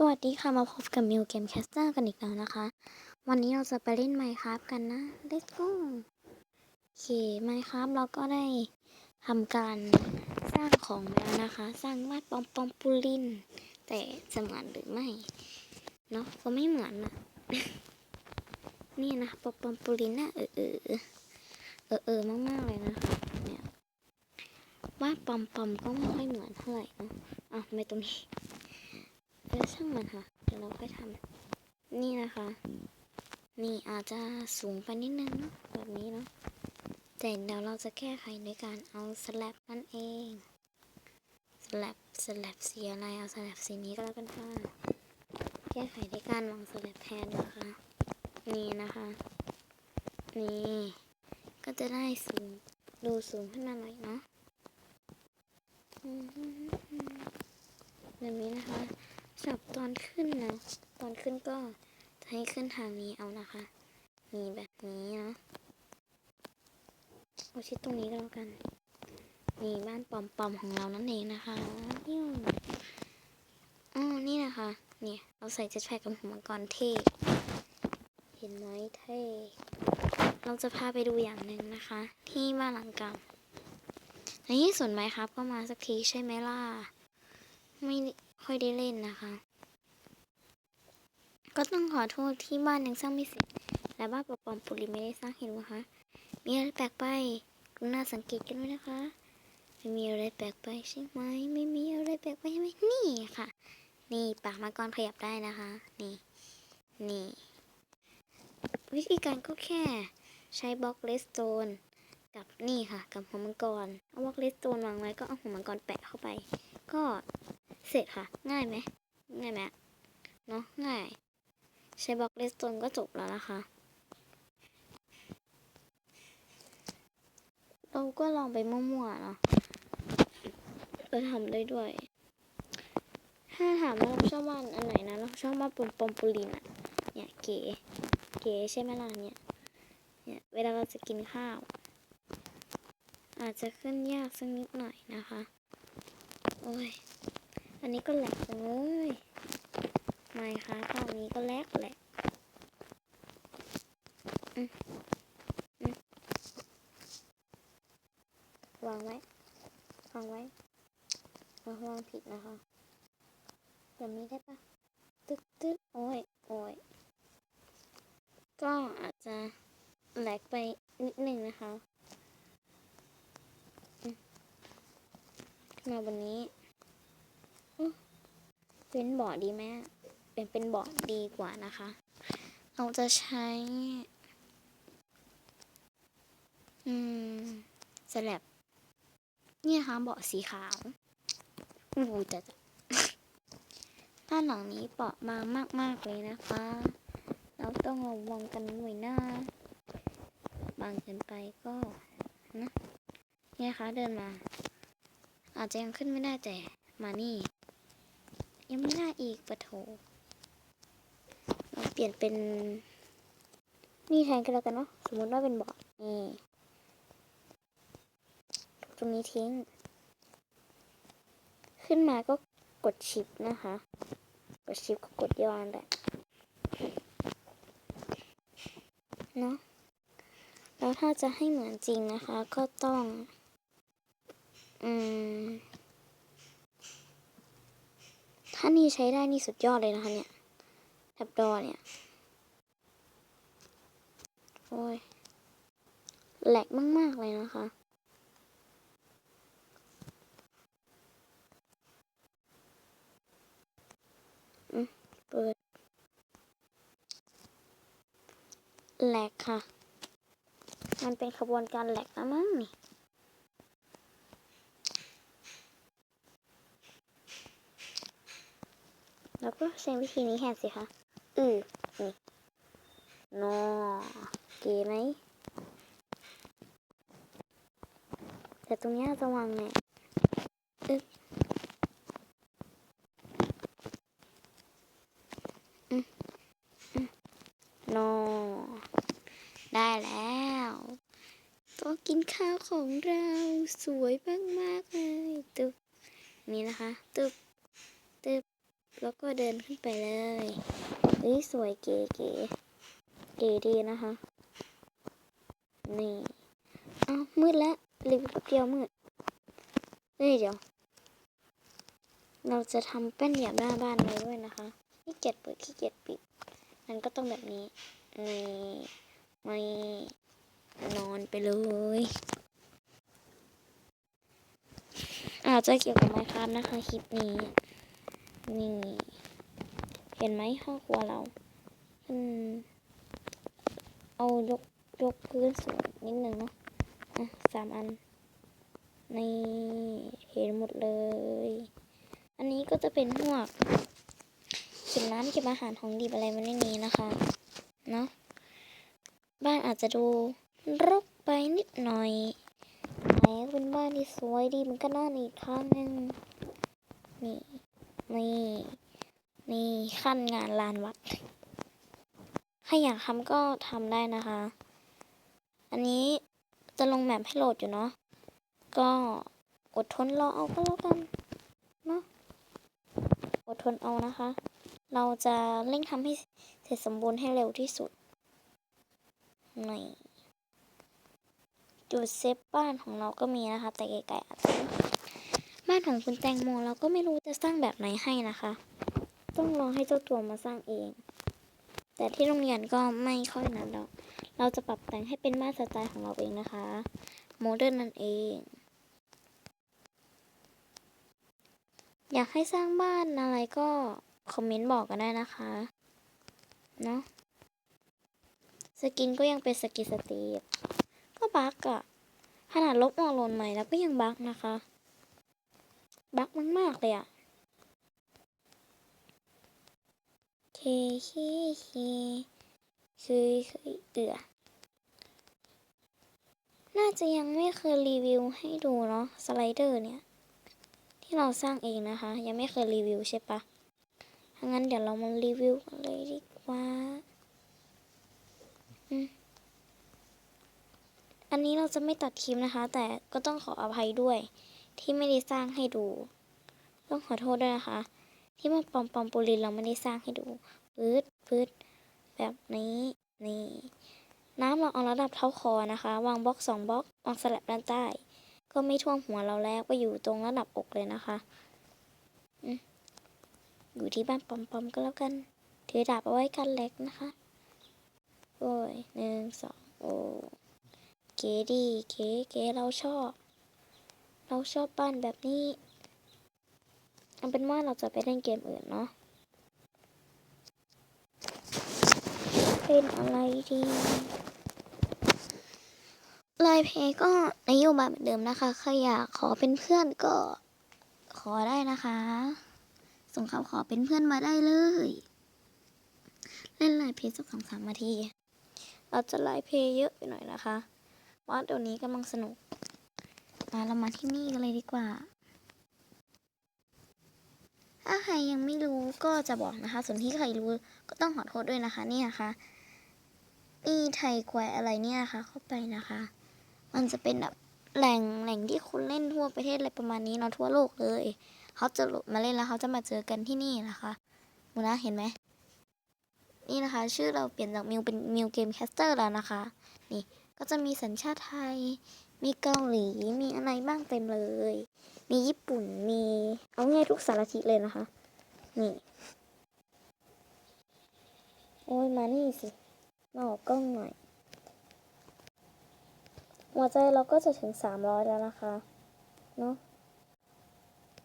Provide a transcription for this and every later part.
สวัสดีค่ะมาพบกับมิวเกมแคสเตอร์กันอีกแล้วนะคะ วันนี้เราจะไปเล่นไมค์ครับกันนะ let's go โอเคไมค์ครับเราก็ได้ทำการสร้างของไปแล้วนะคะ สร้างวาดปอมปอมปูลิน แต่จะเหมือนหรือไม่เนาะก็ไม่เหมือนอะนี่นะปอมปอมปูลินน่ะเออเออเออเออมากๆเลยนะคะเนี่ยวาดปอมปอมก็ไม่ค่อยเหมือนเท่าไหร่เนาะอะไม่ตรงนี้ เออช่างมันค่ะ เดี๋ยวเราค่อยทำนี่นะคะ นี่อาจจะสูงไปนิดนึงเนอะแบบนี้เนาะแต่เดี๋ยวเราจะแก้ไขในการเอาสแลบนั่นเองสแลบสแลบสีอะไรเอาสแลบสีนี้ก็แล้วกันค่ะแก้ไขในการวางสแลบแทนนะคะ นี่นะคะ นี่ก็จะได้สูงดูสูงขึ้นมาหน่อยเนาะแบบนี้นะคะ สับตอนขึ้นนะ ตอนขึ้นก็จะให้ขึ้นทางนี้เอานะคะ มีแบบนี้เนาะเอาชิดตรงนี้ก็แล้วกัน นี่บ้านปอมๆของเรานั่นเองนะคะยิ้วอ๋อนี่นะคะ เนี่ย เราใส่เจ็ตแพ็กกับหัวมังกรเท่เห็นไหมเท่เราจะพาไปดูอย่างหนึ่งนะคะ ที่บ้านหลังเก่าในที่สุดไหมครับ ก็มาสักทีใช่ไหมล่ะ ไม่ ค่อยได้เล่นนะคะ ก็ต้องขอโทษที่บ้านยังสร้างไม่เสร็จ และบ้านปอปอมปุริไม่ได้สร้างเห็นไหมคะ มีอะไรแปลกไปกรุณาสังเกตกันไว้นะคะ ไม่มีอะไรแปลกไปใช่ไหม ไม่มีอะไรแปลกไปใช่ไหมนี่ค่ะ นี่ปากมังกรขยับได้นะคะ นี่ นี่ วิธีการก็แค่ใช้บล็อกเลสโตนกับนี่ค่ะ กับหัวมังกร เอาบล็อกเลสโตนวางไว้ก็เอาหัวมังกรแปะเข้าไป ก็ เสร็จค่ะ ง่ายไหมง่ายไหมเนาะง่าย ใช้บล็อกเลสโตนก็จบแล้วนะคะ เราก็ลองไปมั่วๆเนาะเราทำได้ด้วย ถ้าถามว่าเราชอบบ้านอันไหนนะเราชอบบ้านปมปมปูลินอะเนี่ยเก๋เก๋ใช่ไหมล่ะเนี่ยเนี่ยเวลาเราจะกินข้าว อาจจะขึ้นยากสักนิดหน่อยนะคะ โอ้ย อันนี้ก็แหลกเลยไม่ค่ะภาพนี้ก็แหลกแหละอืมอืมวางไว้วางไว้วางวางผิดนะคะแบบนี้ได้ปะตึ๊ดตึ๊ดโอ้ยโอ้ยก็อาจจะแหลกไปนิดนึงนะคะอืมมาบนนี้ บาะดีไหมเป็นเป็นบาะดีกว่านะคะ เราจะใช้ อืมสแลบเนี่ยค่ะเบาะสีขาวอู้จะจะบ้านหลังนี้เปราะบางมาก ๆ เลยนะคะ เราต้องระวังกันหน่อยหนะบางเกินไปก็นะเนี่ยค่ะเดินมา อาจจะยังขึ้นไม่ได้แต่มานี่ ยังไม่ได้อีกปะโถเราเปลี่ยนเป็น นี่แทนกันแล้วกันเนาะสมมติว่าเป็นเบาะนี่ตรงนี้ทิ้ง ขึ้นมาก็กดชิปนะคะ กดชิปก็กดย้อนแหละเนาะแล้วถ้าจะให้เหมือนจริงนะคะ ก็ต้อง อืม ถ้านี่ใช้ได้นี่สุดยอดเลยนะคะเนี่ยแท็บดอเนี่ย โอ้ยแหลกมาก ๆ เลยนะคะ อืมเปิดแหลกค่ะ มันเป็นขบวนการแหลกนะมั้งนี่ แล้วก็ใช้วิธีนี้แทนสิคะ อือนี่นอเก๋ไหม แต่ตรงนี้จะวางไงอึ๊บอืมอืมนอได้แล้วโต๊ะกินข้าวของเราสวยมาก ๆ เลยตึบนี่นะคะ ตึบตึบ แล้วก็เดินขึ้นไปเลยเฮ้ยสวยเก๋เก๋เก๋ดีนะคะ นี่อ้าวมืดแล้วรีบเดียวมืดเฮ้ยเดี๋ยว เราจะทำแป้นหยาบหน้าบ้านไว้ด้วยนะคะขี้เกียจเปิดขี้เกียจปิดมันก็ต้องแบบนี้ นี่ไม่นอนไปเลยอาจจะเกี่ยวกับไมครับนะคะคลิปนี้ นี่ เห็นไหมห้องครัวเราอืมเอายกยกพื้นสูงนิดนึงเนาะอะสามอัน นี่เห็นหมดเลย อันนี้ก็จะเป็นพวกเก็บน้ำเก็บอาหารของดีอะไรมันไม่มีนะคะ เนาะบ้านอาจจะดูรกไปนิดหน่อยแต่เป็นบ้านที่สวยดีมือนกันนะอีกครั้งหนึ่งนี่ นี่ นี่ขั้นงานลานวัด ใครอยากทำก็ทำได้นะคะ อันนี้จะลงแมปให้โหลดอยู่เนาะ ก็อดทนรอเอาก็แล้วกัน เนาะ อดทนเอานะคะ เราจะเร่งทำให้เสร็จสมบูรณ์ให้เร็วที่สุดนี่จุดเซฟบ้านของเราก็มีนะคะ แต่ไกลๆอาจจะ บ้านของคุณแตงโมเราก็ไม่รู้จะสร้างแบบไหนให้นะคะ ต้องรอให้เจ้าตัวมาสร้างเอง แต่ที่โรงเรียนก็ไม่ค่อยนั้นหรอก เราจะปรับแต่งให้เป็นบ้านสไตล์ของเราเองนะคะ โมเดิร์นนั่นเอง อยากให้สร้างบ้านอะไรก็คอมเมนต์บอกกันได้นะคะเนาะสกินก็ยังเป็นสกินสตีฟก็บั๊กอะขนาดลบออกโลนใหม่แล้วก็ยังบั๊กนะคะ บั๊กมากๆเลยอะเคเคเคคือคือเอือน่าจะยังไม่เคยรีวิวให้ดูเนาะสไลเดอร์เนี่ย ที่เราสร้างเองนะคะ ยังไม่เคยรีวิวใช่ปะถ้างั้นเดี๋ยวเรามารีวิวกันเลยดีกว่าอืมอันนี้เราจะไม่ตัดคลิปนะคะ แต่ก็ต้องขออภัยด้วย ที่ไม่ได้สร้างให้ดู ต้องขอโทษด้วยนะคะ ที่มาปอมปอมปูลินเราไม่ได้สร้างให้ดูปืดปืดแบบนี้นี่น้ำเราเอาระดับเท่าคอนะคะ วางบล็อกสองบล็อกวางสลับด้านใต้ ก็ไม่ท่วมหัวเราแล้วก็อยู่ตรงระดับอกเลยนะคะอืมอยู่ที่บ้านปอมปอมก็แล้วกัน ถือดาบเอาไว้กันเล็กนะคะ โอ้ยหนึ่งสองโอ้เก๋ดีเก๋เก๋เราชอบ เราชอบบ้านแบบนี้เอาเป็นว่าเราจะไปเล่นเกมอื่นเนาะเป็นอะไรดีลายเพลงก็นโยบายเหมือนเดิมนะคะใครอยากขอเป็นเพื่อนก็ขอได้นะคะ ส่งคำขอเป็นเพื่อนมาได้เลย เล่นไลน์เพลงสักสองสามนาที เราจะไลน์เพเยอะไปหน่อยนะคะว่าเดี๋ยวนี้กำลังสนุก มาเรามาที่นี่กันเลยดีกว่า ถ้าใครยังไม่รู้ก็จะบอกนะคะ ส่วนที่ใครรู้ก็ต้องขอโทษด้วยนะคะเนี่ยค่ะมีไทยควายอะไรเนี่ยค่ะ เข้าไปนะคะ มันจะเป็นแบบแหล่งแหล่งที่คนเล่นทั่วประเทศอะไรประมาณนี้เนาะทั่วโลกเลยเขาจะมาเล่นแล้วเขาจะมาเจอกันที่นี่นะคะมูนะเห็นไหมนี่นะคะ ชื่อเราเปลี่ยนจากมิวเป็นมิวเกมแคสเตอร์แล้วนะคะ นี่ก็จะมีสัญชาติไทย มีเกาหลี มีอะไรบ้างเต็มเลย มีญี่ปุ่น มี เอาง่ายทุกสารทิศเลยนะคะ นี่ โอ้ยมานี่สิ มาออกกล้องหน่อย หัวใจเราก็จะถึงสามร้อยแล้วนะคะ เนาะ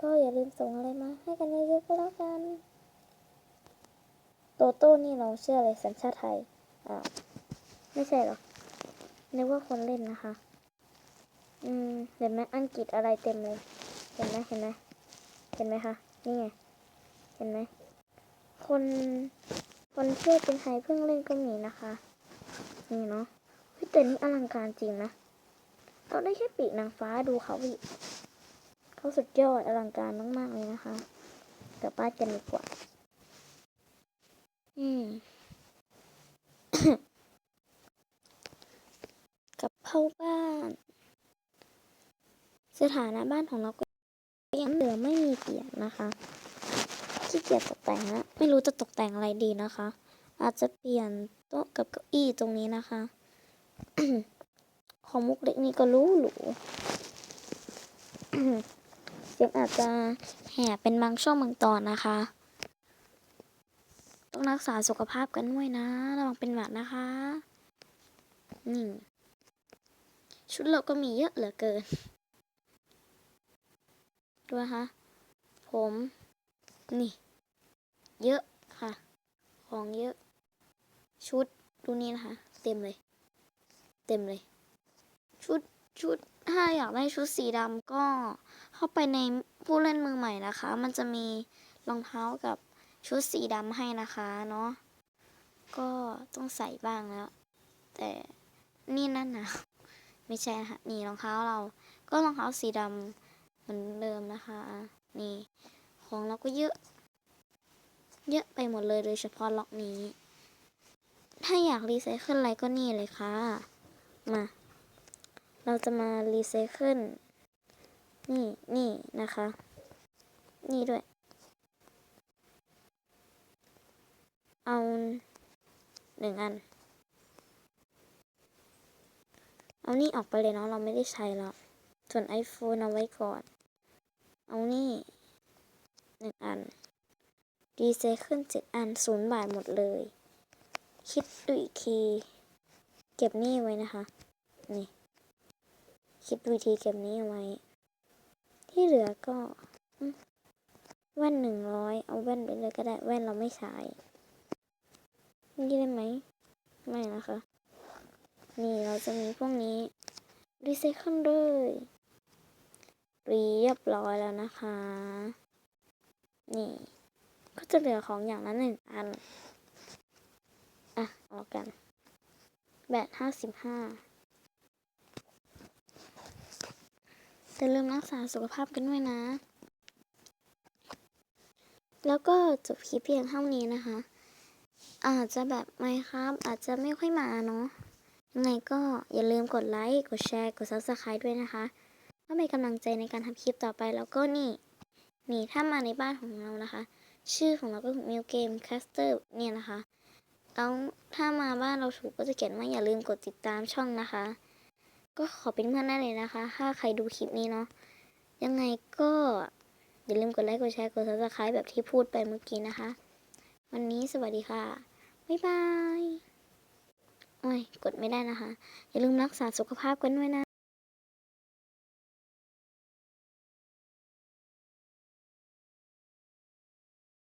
ก็อย่าลืมส่งอะไรมา ให้กันเยอะๆก็แล้วกัน โตโต้นี่เราเชื่อเลยสัญชาติไทย อ่า ไม่ใช่หรอ นึกว่าคนเล่นนะคะ อืมเห็นไหมอังกฤษอะไรเต็มเลย เห็นไหมเห็นไหมเห็นไหมคะ นี่ไง เห็นไหม คน คนเที่ยวเป็นไทยเพิ่งเล่นก็มีนะคะ นี่เนาะเฮ้ยแต่นี่อลังการจริงนะเราได้แค่ปีกนางฟ้าดูเขาอีกเขาสุดยอดอลังการมากๆเลยนะคะกลับบ้านกันดีกว่า อืมกลับเข้าบ้าน สถานะบ้านของเราก็ยังเหลือไม่มีเปลี่ยนนะคะขี้เกียจตกแต่งแล้วไม่รู้จะตกแต่งอะไรดีนะคะ อาจจะเปลี่ยนโต๊ะกับเก้าอี้ตรงนี้นะคะ ของมุกเล็กนี่ก็รู้หรูเสียงอาจจะแหบเป็นบางช่วงบางตอนนะคะ ต้องรักษาสุขภาพกันด้วยนะระวังเป็นหวัดนะคะ นี่ ชุดเราก็มีเยอะเหลือเกิน ดูนะคะผม นี่ เยอะค่ะ ของเยอะ ชุดดูนี่นะคะ เต็มเลย เต็มเลย ชุดชุดถ้าอยากได้ชุดสีดำก็เข้าไปในผู้เล่นมือใหม่นะคะ มันจะมีรองเท้ากับชุดสีดำให้นะคะเนาะก็ต้องใส่บ้างแล้ว แต่นี่นั่นนะไม่ใช่นะคะนี่รองเท้าเรา ก็รองเท้าสีดำ เหมือนเดิมนะคะ นี่ ของเราก็เยอะ เยอะไปหมดเลยโดยเฉพาะล็อกนี้ ถ้าอยากรีไซเคิลอะไรก็นี่เลยค่ะ มา เราจะมารีไซเคิลนี่นี่นะคะ นี่ด้วย เอาหนึ่งอัน เอานี่ออกไปเลยเนาะเราไม่ได้ใช้แล้ว ส่วน iPhone เอาไว้ก่อน เอานี่หนึ่งอันรีไซเคิลเจ็ดอันศูนย์บาทหมดเลย คิดดูอีกที เก็บนี่ไว้นะคะ นี่ คิดดูอีกทีเก็บนี้เอาไว้ ที่เหลือก็แว่นหนึ่งร้อยเอาแว่นไปเลยก็ได้ แว่นเราไม่ใช้นี่ได้ไหม ไม่นะคะ นี่เราจะมีพวกนี้รีไซเคิลเลย เรียบร้อยแล้วนะคะ นี่ ก็จะเหลือของอย่างละหนึ่งอัน อะออกกัน แบตห้าสิบห้าแต่ลืมรักษาสุขภาพกันด้วยนะ แล้วก็จบคลิปเพียงเท่านี้นะคะ อาจจะแบบไม่ครับ อาจจะไม่ค่อยมาเนาะยังไงก็อย่าลืมกดไลค์ กดแชร์ กด subscribe ด้วยนะคะ เพื่อเป็นกำลังใจในการทำคลิปต่อไปแล้วก็นี่ นี่ถ้ามาในบ้านของเรานะคะ ชื่อของเราก็คือมิวเกมแคสเตอร์เนี่ยนะคะแล้วถ้ามาบ้านเราถูกก็จะเขียนว่าอย่าลืมกดติดตามช่องนะคะ ก็ขอเป็นเพื่อนได้เลยนะคะ ถ้าใครดูคลิปนี้เนาะยังไงก็อย่าลืมกดไลค์กดแชร์กด subscribe แบบที่พูดไปเมื่อกี้นะคะ วันนี้สวัสดีค่ะ บ๊ายบาย โอ้ย กดไม่ได้นะคะ อย่าลืมรักษาสุขภาพกันด้วยนะ